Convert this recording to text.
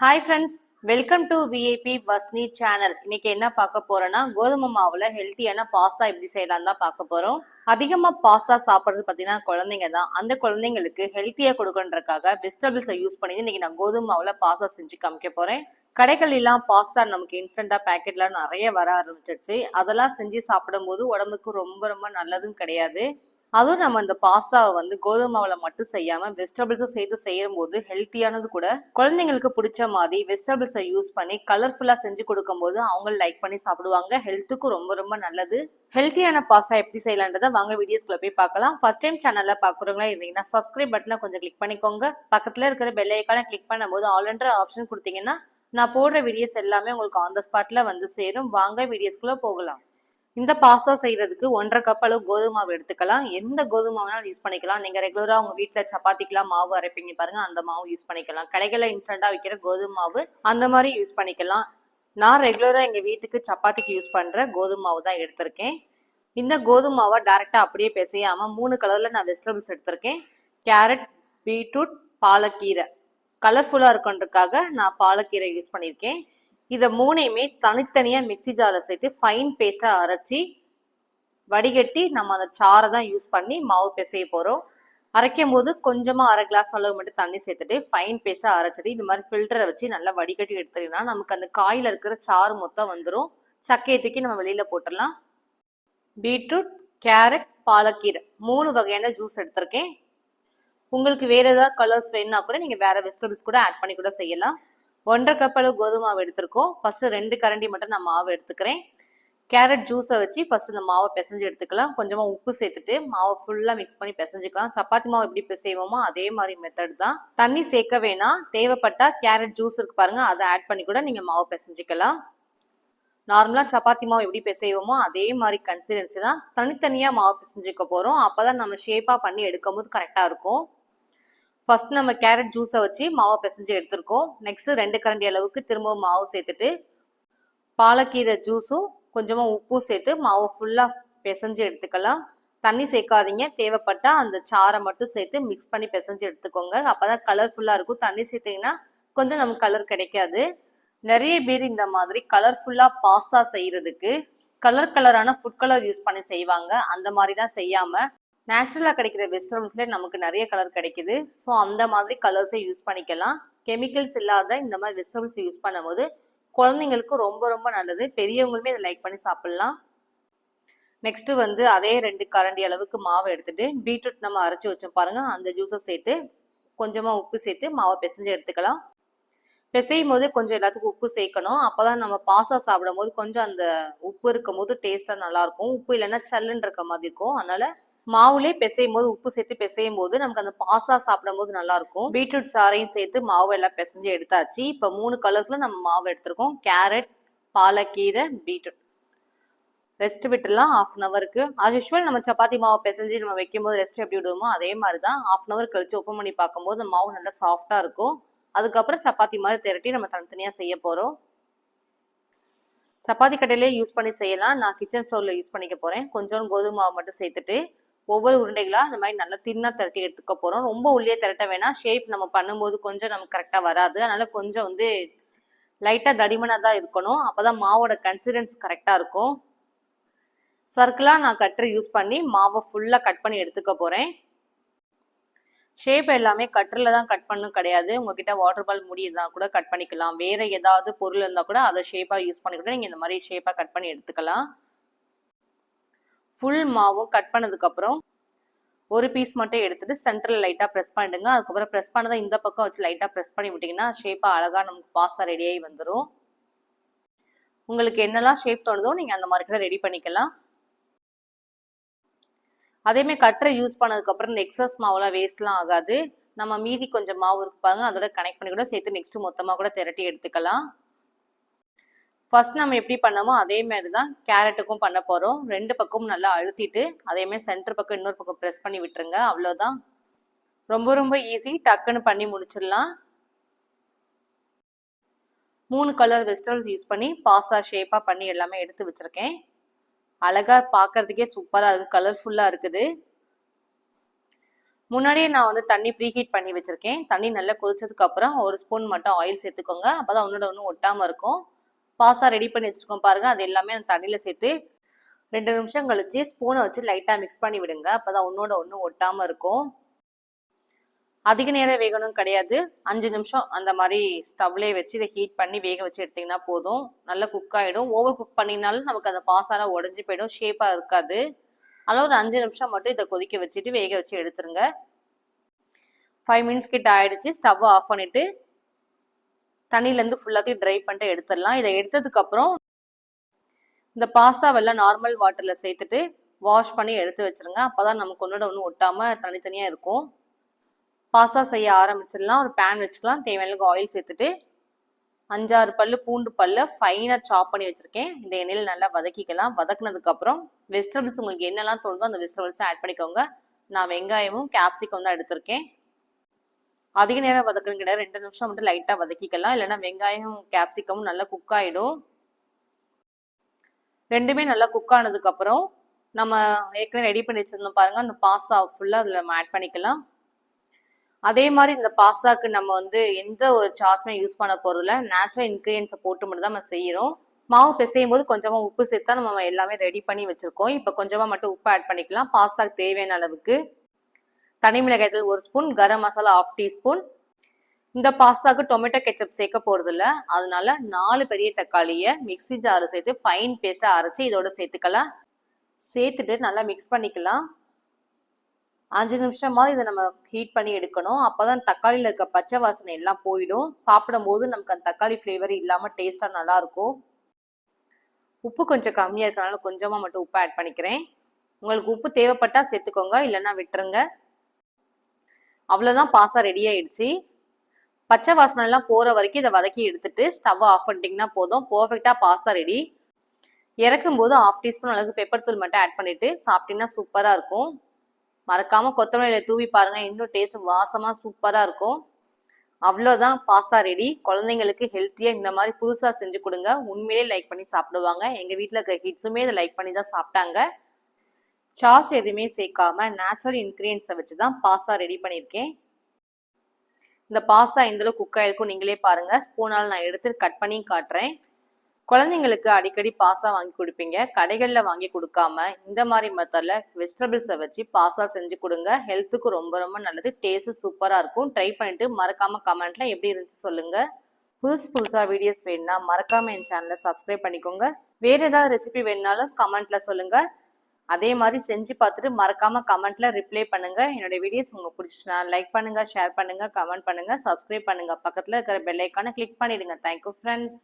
Hi friends welcome to VIP Vasni channel இன்னைக்கு என்ன பார்க்க போறோம்னா கோதுமை மாவுல ஹெல்த்தியான பாஸ்தா எப்படி செய்யலாம் தான் பார்க்க போறோம். அதிகமா பாஸ்தா சாப்பிட்றது பார்த்தீங்கன்னா குழந்தைங்க தான். அந்த குழந்தைங்களுக்கு ஹெல்த்தியா கொடுக்கன்றக்காக வெஜிடபிள்ஸை யூஸ் பண்ணி இன்னைக்கு நான் கோதுமை மாவுல பாஸ்தா செஞ்சு காமிக்க போறேன். கடைகளிலாம் பாஸ்தா நமக்கு இன்ஸ்டண்டா பேக்கெட்ல நிறைய வர ஆரம்பிச்சிருச்சு. அதெல்லாம் செஞ்சு சாப்பிடும்போது உடம்புக்கு ரொம்ப ரொம்ப நல்லதும் கிடையாது. அதுவும் நம்ம இந்த பாஸ்தாவை வந்து கோதுமை மாவுல மட்டும் செய்யாம வெஜிடபிள்ஸும் சேர்த்து செய்யும் போது ஹெல்த்தியானது கூட குழந்தைங்களுக்கு பிடிச்ச மாதிரி வெஜிடபிள்ஸை யூஸ் பண்ணி கலர்ஃபுல்லா செஞ்சு கொடுக்கும்போது அவங்க லைக் பண்ணி சாப்பிடுவாங்க. ஹெல்த்துக்கும் ரொம்ப ரொம்ப நல்லது. ஹெல்த்தியான பாஸ்தா எப்படி செய்யலான்றதை வாங்க வீடியோஸ்குள்ள போய் பார்க்கலாம். ஃபர்ஸ்ட் டைம் சேனல்ல பாக்குறவங்களா இருந்தீங்கன்னா சப்ஸ்கிரைப் பட்டனை கொஞ்சம் கிளிக் பண்ணிக்கோங்க. பக்கத்துல இருக்கிற பெல் ஐக்கானை கிளிக் பண்ணும்போது ஆல்ன்ற ஆப்ஷன் கொடுத்தீங்கன்னா நான் போடுற வீடியோஸ் எல்லாமே உங்களுக்கு ஆன் த ஸ்பாட்ல வந்து சேரும். வாங்க வீடியோஸ்குள்ள போகலாம். இந்த பாஸ்தா செய்யறதுக்கு ஒன்றரை கப் அளவு கோதுமை மாவு எடுத்துக்கலாம். எந்த கோதுமை வேணாலும் யூஸ் பண்ணிக்கலாம். நீங்க ரெகுலரா உங்க வீட்டில் சப்பாத்திக்கெல்லாம் மாவு அரைப்பீங்க பாருங்க அந்த மாவு யூஸ் பண்ணிக்கலாம். கடைகளில் இன்ஸ்டண்டா விற்கிற கோதுமை மாவு அந்த மாதிரி யூஸ் பண்ணிக்கலாம். நான் ரெகுலரா எங்க வீட்டுக்கு சப்பாத்திக்கு யூஸ் பண்ற கோதுமை மாவு தான் எடுத்திருக்கேன். இந்த கோதுமை மாவை டைரக்டா அப்படியே பிசையாம மூணு கலர்ல நான் வெஜிடபிள்ஸ் எடுத்திருக்கேன். கேரட் பீட்ரூட் பாலக்கீரை. கலர்ஃபுல்லா இருக்குன்றதுக்காக நான் பாலக்கீரை யூஸ் பண்ணியிருக்கேன். இதை மூணையுமே தனித்தனியாக மிக்ஸி ஜாரில் சேர்த்து ஃபைன் பேஸ்ட்டாக அரைச்சி வடிகட்டி நம்ம அந்த சாறை தான் யூஸ் பண்ணி மாவு பிசைய போகிறோம் அரைக்கும் போது கொஞ்சமாக அரை கிளாஸ் அளவு மட்டும் தண்ணி சேர்த்துட்டு ஃபைன் பேஸ்ட்டாக அரைச்சிட்டு இது மாதிரி ஃபில்டரை வச்சு நல்லா வடிகட்டி எடுத்துட்டீங்கன்னா நமக்கு அந்த காயில் இருக்கிற சாறு மொத்தம் வந்துடும் சக்கையை தூக்கி நம்ம வெளியில் போட்டுடலாம். பீட்ரூட் கேரட் பாலக்கீரை மூணு வகையான ஜூஸ் எடுத்திருக்கேன். உங்களுக்கு வேறு ஏதாவது கலர்ஸ் வேணும்னா கூட நீங்கள் வேறு வெஜிடபிள்ஸ் கூட ஆட் பண்ணி கூட செய்யலாம். ஒன்றரை கப் அளவு கோதுமை மாவு எடுத்திருக்கோம். ஃபஸ்ட்டு ரெண்டு கரண்டி மட்டும் நான் மாவு எடுத்துக்கிறேன். கேரட் ஜூஸை வச்சு ஃபர்ஸ்ட் இந்த மாவை பிசைஞ்சு எடுத்துக்கலாம். கொஞ்சமாக உப்பு சேர்த்துட்டு மாவை ஃபுல்லாக மிக்ஸ் பண்ணி பிசைஞ்சிக்கலாம். சப்பாத்தி மாவு எப்படி செய்வோமோ அதே மாதிரி மெத்தட் தான். தண்ணி சேர்க்க வேணாம். தேவைப்பட்டால் கேரட் ஜூஸ் இருக்கு பாருங்க அதை ஆட் பண்ணி கூட நீங்கள் மாவு பிசைஞ்சிக்கலாம். நார்மலாக சப்பாத்தி மாவு எப்படி பிசைவோமோ அதே மாதிரி கன்சிஸ்டன்சி தான். தனித்தனியாக மாவு பிசைஞ்சிக்க போகிறோம் அப்போ தான் நம்ம ஷேப்பாக பண்ணி எடுக்கும் போது கரெக்டாக இருக்கும். ஃபர்ஸ்ட் நம்ம கேரட் ஜூஸை வச்சு மாவை பிசைஞ்சு எடுத்திருக்கோம். நெக்ஸ்ட் ரெண்டு கரண்டி அளவுக்கு திரும்பவும் மாவு சேர்த்துட்டு பாலக்கீரை ஜூஸும் கொஞ்சமாக உப்பும் சேர்த்து மாவு ஃபுல்லாக பிசைஞ்சு எடுத்துக்கலாம். தண்ணி சேர்க்காதீங்க. தேவைப்பட்டா அந்த சாரை மட்டும் சேர்த்து மிக்ஸ் பண்ணி பிசைஞ்சு எடுத்துக்கோங்க. அப்போ தான் கலர்ஃபுல்லாக இருக்கும். தண்ணி சேர்த்தீங்கன்னா கொஞ்சம் நமக்கு கலர் கிடைக்காது. நிறைய பேர் இந்த மாதிரி கலர்ஃபுல்லாக பாஸ்தா செய்கிறதுக்கு கலர் கலரான ஃபுட் கலர் யூஸ் பண்ணி செய்வாங்க. அந்த மாதிரி தான் செய்யாமல் நேச்சுரலாக கிடைக்கிற வெஜிடபிள்ஸ்லேயே நமக்கு நிறைய கலர் கிடைக்குது. ஸோ அந்த மாதிரி கலர்ஸை யூஸ் பண்ணிக்கலாம். கெமிக்கல்ஸ் இல்லாத இந்த மாதிரி வெஜிடபிள்ஸ் யூஸ் பண்ணும்போது குழந்தைங்களுக்கு ரொம்ப ரொம்ப நல்லது. பெரியவங்களுமே இதை லைக் பண்ணி சாப்பிட்லாம். நெக்ஸ்ட்டு வந்து அதே ரெண்டு கரண்டி அளவுக்கு மாவை எடுத்துகிட்டு பீட்ரூட் நம்ம அரைச்சி வச்சோம் பாருங்கள் அந்த ஜூஸை சேர்த்து கொஞ்சமாக உப்பு சேர்த்து மாவை பிசைஞ்சு எடுத்துக்கலாம். பிசையும் போது கொஞ்சம் எல்லாத்துக்கும் உப்பு சேர்க்கணும். அப்போதான் நம்ம பாசா சாப்பிடும் போது கொஞ்சம் அந்த உப்பு இருக்கும் போது டேஸ்ட்டாக நல்லாயிருக்கும். உப்பு இல்லைன்னா சல்லுன்னு இருக்க மாதிரி இருக்கும். அதனால மாவுலே பிசையும் போது உப்பு சேர்த்து பிசையும் போது நமக்கு அந்த பாசா சாப்பிடும் போது நல்லா இருக்கும் பீட்ரூட் சாறையும் சேர்த்து மாவு எல்லாம் பிசைஞ்சு எடுத்தாச்சு. இப்போ மூணு கலர்ஸ்ல நம்ம மாவு எடுத்திருக்கோம். கேரட் பாலக்கீரை பீட்ரூட். ரெஸ்ட் விட்டுலாம் ஆஃப் அன் அவருக்கு ஆஸ் யூஷுவல் நம்ம சப்பாத்தி மாவு பிசைஞ்சு நம்ம வைக்கும் போது ரெஸ்ட் எப்படி விடுவோமோ அதே மாதிரி தான் ஆஃப் அன் அவர் கழிச்சு ஓப்பன் பண்ணி பார்க்கும்போது அந்த மாவு நல்லா சாஃப்டாக இருக்கும். அதுக்கப்புறம் சப்பாத்தி மாதிரி திரட்டி நம்ம தனித்தனியாக செய்ய போகிறோம் சப்பாத்தி கடையிலே யூஸ் பண்ணி செய்யலாம். நான் கிச்சன் ஃப்ளோரில் யூஸ் பண்ணிக்க போகிறேன் கொஞ்சம் கோதுமை மாவு மட்டும் சேர்த்துட்டு ஒவ்வொரு உருண்டைகளாக அந்த மாதிரி நல்லா தின்னா திரட்டி எடுத்துக்க போகிறோம் ரொம்ப உள்ளே திரட்ட வேணாம். ஷேப் நம்ம பண்ணும்போது கொஞ்சம் நமக்கு கரெக்டாக வராது. அதனால் கொஞ்சம் வந்து லைட்டாக தடிமனாக தான் இருக்கணும். அப்போ தான் மாவோட கன்சிடன்ஸ் கரெக்டாக இருக்கும். சர்க்கிளாக நான் கட்டர் யூஸ் பண்ணி மாவை ஃபுல்லாக கட் பண்ணி எடுத்துக்க போகிறேன் ஷேப் எல்லாமே கட்டரில் தான் கட் பண்ணும் கிடையாது. உங்ககிட்ட வாட்டர் பால் முடி இருந்தால் கூட கட் பண்ணிக்கலாம். வேறு ஏதாவது பொருள் இருந்தால் கூட அதை ஷேப்பாக யூஸ் பண்ணி கூட நீங்கள் இந்த மாதிரி ஷேப்பாக கட் பண்ணி எடுத்துக்கலாம். ஃபுல் மாவும் கட் பண்ணதுக்கப்புறம் ஒரு பீஸ் மட்டும் எடுத்துட்டு சென்டரில் லைட்டாக ப்ரெஸ் பண்ணிடுங்க. அதுக்கப்புறம் ப்ரெஸ் பண்ணதை இந்த பக்கம் வச்சு லைட்டாக ப்ரெஸ் பண்ணி விட்டிங்கன்னா ஷேப்பாக அழகாக நமக்கு பாஸ்தா ரெடியாகி வந்துடும் உங்களுக்கு என்னெல்லாம் ஷேப் தோணுதோ நீங்கள் அந்த மாதிரி கூட ரெடி பண்ணிக்கலாம். அதேமாதிரி கட்டரை யூஸ் பண்ணதுக்கப்புறம் இந்த எக்ஸஸ் மாவுலாம் வேஸ்ட்லாம் ஆகாது. நம்ம மீதி கொஞ்சம் மாவு இருக்கு பாருங்க அதோட கனெக்ட் பண்ணி கூட சேர்த்து நெக்ஸ்ட்டு மொத்தமாக கூட திரட்டி எடுத்துக்கலாம். ஃபர்ஸ்ட் நம்ம எப்படி பண்ணமோ அதே மாதிரி தான் கேரட்டுக்கும் பண்ண போகிறோம் ரெண்டு பக்கமும் நல்லா அழுத்திட்டு அதேமாதிரி சென்டர் பக்கம் இன்னொரு பக்கம் ப்ரெஸ் பண்ணி விட்டுருங்க. அவ்வளோதான் ரொம்ப ரொம்ப ஈஸி டக்குன்னு பண்ணி முடிச்சிடலாம். மூணு கலர் வெஜிடபிள்ஸ் யூஸ் பண்ணி பாஸ்தா ஷேப்பாக பண்ணி எல்லாமே எடுத்து வச்சுருக்கேன். அழகாக பார்க்கறதுக்கே சூப்பராக இருக்குது கலர்ஃபுல்லாக இருக்குது. முன்னாடியே நான் வந்து தண்ணி ப்ரீஹீட் பண்ணி வச்சுருக்கேன். தண்ணி நல்லா கொதிச்சதுக்கப்புறம் ஒரு ஸ்பூன் மட்டும் ஆயில் சேர்த்துக்கோங்க. அப்போ தான் ஒன்னோட ஒன்றும் ஒட்டாமல் இருக்கும். பாசா ரெடி பண்ணி வச்சுருக்கோம் பாருங்கள் அது எல்லாமே அந்த தண்ணியில் சேர்த்து ரெண்டு நிமிஷம் கழிச்சு ஸ்பூனை வச்சு லைட்டாக மிக்ஸ் பண்ணி விடுங்க. அப்பதான் ஒன்றோட ஒன்று ஒட்டாமல் இருக்கும். அதிக நேரம் வேகணும் கிடையாது. அஞ்சு நிமிஷம் அந்த மாதிரி ஸ்டவ்லே வச்சு இதை ஹீட் பண்ணி வேக வச்சு எடுத்திங்கன்னா போதும். நல்லா குக் ஆகிடும் ஓவர் குக் பண்ணினாலும் நமக்கு அந்த பாசாலாம் உடஞ்சி போயிடும். ஷேப்பாக இருக்காது. அதனால் ஒரு அஞ்சு நிமிஷம் மட்டும் இதை கொதிக்க வச்சுட்டு வேக வச்சு எடுத்துருங்க. ஃபைவ் மினிட்ஸ் கிட்ட ஆயிடுச்சு. ஸ்டவ் ஆஃப் பண்ணிவிட்டு தண்ணியிலேருந்து ஃபுல்லாத்தையும் ட்ரை பண்ணிட்டு எடுத்துடலாம். இதை எடுத்ததுக்கப்புறம் இந்த பாஸ்தாவெல்லாம் நார்மல் வாட்டரில் சேர்த்துட்டு வாஷ் பண்ணி எடுத்து வச்சிருங்க. அப்போதான் நமக்கு ஒன்றோட ஒன்று ஒட்டாமல் தனித்தனியாக இருக்கும். பாஸ்தா செய்ய ஆரம்பிச்சிடலாம். ஒரு பேன் வச்சுக்கலாம். தேவையான ஆயில் சேர்த்துட்டு அஞ்சாறு பல்லு பூண்டு பல்லு ஃபைனாக சாப் பண்ணி வச்சுருக்கேன். இந்த எண்ணெயில் நல்லா வதக்கிக்கலாம். வதக்குனதுக்கப்புறம் வெஜிடபிள்ஸ் உங்களுக்கு என்னெல்லாம் தோணுதோ அந்த வெஜிடபிள்ஸை ஆட் பண்ணிக்கோங்க. நான் வெங்காயமும் கேப்சிகம் தான் எடுத்திருக்கேன். அதிக நேரம் வதக்கணும் கிடையாது. ரெண்டு நிமிஷம் மட்டும் லைட்டாக வதக்கிக்கலாம். இல்லைன்னா வெங்காயம் கேப்சிகமும் நல்லா குக் ஆகிடும் ரெண்டுமே நல்லா குக் ஆனதுக்கப்புறம் நம்ம ஏற்கனவே ரெடி பண்ணி வச்சிருந்தோம் பாருங்கள் அந்த பாஸ்தா ஃபுல்லாக அதில் நம்ம ஆட் பண்ணிக்கலாம். அதே மாதிரி இந்த பாஸ்தாக்கு நம்ம வந்து எந்த ஒரு சாஸுமே யூஸ் பண்ண போகிறதில்ல நேச்சுரல் இன்க்ரீடியன்ஸை போட்டு மட்டும் தான் நம்ம செய்கிறோம் மாவு பிசையும் போது கொஞ்சமாக உப்பு சேர்த்தா நம்ம எல்லாமே ரெடி பண்ணி வச்சுருக்கோம். இப்போ கொஞ்சமாக மட்டும் உப்பு ஆட் பண்ணிக்கலாம். பாஸ்தாக்கு தேவையான அளவுக்கு. தனி மிளகாய்த்தூள் ஒரு spoon garam masala half teaspoon இந்த பாஸ்தாவுக்கு டொமேட்டோ கெச்சப் சேர்க்க போகிறதில்ல அதனால நாலு பெரிய தக்காளியை மிக்ஸி ஜாரில் சேர்த்து ஃபைன் பேஸ்ட்டாக அரைச்சி இதோட சேர்த்துக்கலாம். சேர்த்துட்டு நல்லா மிக்ஸ் பண்ணிக்கலாம். அஞ்சு நிமிஷமாவது இதை நம்ம ஹீட் பண்ணி எடுக்கணும். அப்போ தான் தக்காளியில் இருக்க பச்சை வாசனை எல்லாம் போயிடும். சாப்பிடும்போது நமக்கு அந்த தக்காளி ஃப்ளேவர் இல்லாமல் டேஸ்ட்டாக நல்லாயிருக்கும் உப்பு கொஞ்சம் கம்மியாக இருக்கிறனால கொஞ்சமாக மட்டும் உப்பு ஆட் பண்ணிக்கிறேன். உங்களுக்கு உப்பு தேவைப்பட்டால் சேர்த்துக்கோங்க இல்லைன்னா விட்டுருங்க. அவ்வளோதான் பாசா ரெடி ஆயிடுச்சு. பச்சை வாசனை எல்லாம் போகிற வரைக்கும் இதை வதக்கி எடுத்துட்டு ஸ்டவ் ஆஃப் பண்ணிட்டீங்கன்னா போதும். பர்ஃபெக்டாக பாசா ரெடி இறக்கும் போது ஆஃப் டீஸ்பூன் அளவுக்கு பெப்பர் தூள் மட்டும் ஆட் பண்ணிட்டு சாப்பிட்டீங்கன்னா சூப்பராக இருக்கும். மறக்காமல் கொத்தமல்லியில் தூவி பாருங்கள் இன்னும் டேஸ்ட் வாசமாக சூப்பராக இருக்கும். அவ்வளோதான் பாஸ்தா ரெடி குழந்தைங்களுக்கு ஹெல்த்தியாக இந்த மாதிரி புதுசாக செஞ்சு கொடுங்க. உண்மையிலே லைக் பண்ணி சாப்பிடுவாங்க. எங்கள் வீட்டில் இருக்கிற கிட்ஸுமே இதை லைக் பண்ணி தான் சாப்பிட்டாங்க. சாஸ் எதுவுமே சேர்க்காம நேச்சுரல் இன்க்ரீடியன்ஸை வச்சு தான் பாஸ்தா ரெடி பண்ணியிருக்கேன். இந்த பாஸ்தா எந்த குக் ஆயிருக்கும் நீங்களே பாருங்கள் ஸ்பூனால் நான் எடுத்து கட் பண்ணி காட்டுறேன். குழந்தைங்களுக்கு அடிக்கடி பாசா வாங்கி கொடுப்பீங்க. கடைகளில் வாங்கி கொடுக்காம இந்த மாதிரி மெத்தடில் வெஜிடபிள்ஸை வச்சு பாஸா செஞ்சு கொடுங்க. ஹெல்த்துக்கு ரொம்ப ரொம்ப நல்லது. டேஸ்ட்டு சூப்பராக இருக்கும். ட்ரை பண்ணிவிட்டு மறக்காம கமெண்ட்டில் எப்படி இருந்துச்சு சொல்லுங்கள் புதுசு புதுசாக வீடியோஸ் வேணும்னா மறக்காமல் என் சேனலை சப்ஸ்கிரைப் பண்ணிக்கோங்க. வேறு ஏதாவது ரெசிபி வேணுனாலும் கமெண்ட்டில் சொல்லுங்கள் அதே மாதிரி செஞ்சு பார்த்துட்டு மறக்காம கமெண்ட்ல ரிப்ளை பண்ணுங்க. என்னோட வீடியோஸ் உங்களுக்கு பிடிச்சிச்சுன்னா லைக் பண்ணுங்க ஷேர் பண்ணுங்க கமெண்ட் பண்ணுங்க சப்ஸ்கிரைப் பண்ணுங்க. பக்கத்தில் இருக்கிற பெல் ஐக்கானை கிளிக் பண்ணிடுங்க. Thank you friends